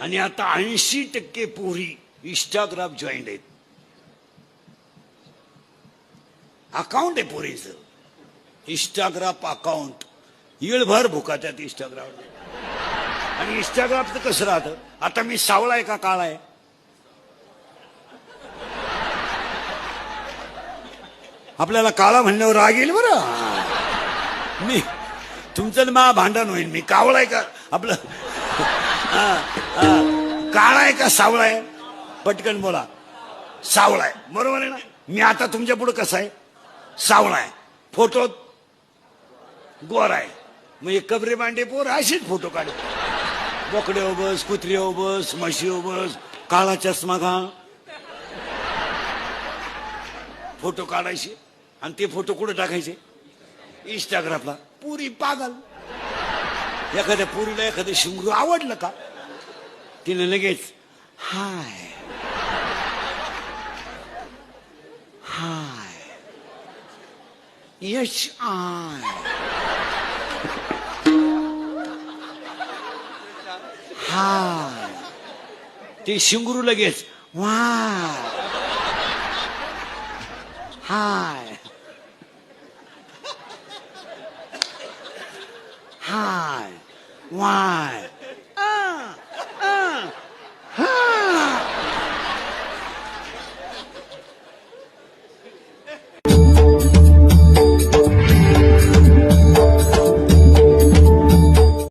आणि आता ऐंशी टक्के पोरी इंस्टाग्राम जॉईंट आहेत. अकाउंट आहे पोरीचं. इंस्टाग्राम अकाउंट येळभर भुका त्यात इंस्टाग्राम आणि इंस्टाग्रामचं कसं राहतं? आता मी सावळा आहे का काळा आहे? आपल्याला काळा म्हणल्यावर राग येईल बरं. मी तुमचं मा भांडण होईल. मी कावळा आहे का? आपलं काळा आहे का सावळा आहे पटकन बोला. सावळा आहे बरोबर आहे ना? मी आता तुमच्यापुढे कसा आहे? सावळा आहे फोटो गोर आहे. मग एक कबरे मांडे पोर अशीच फोटो काढ. बोकडे हो बस कुत्रे हो बस म्हशी हो बस काळा चष्मा घाल. फोटो काढायचे आणि ते फोटो कुठे टाकायचे? इंस्टाग्रामला पुरी पागल. एखाद्या पुरीला एखादं शिंगरू आवडलं का? तिने लगेच हाय. हाय. यश आय. हाय. ते शिंगरू लगेच वा हाय. हाय वाय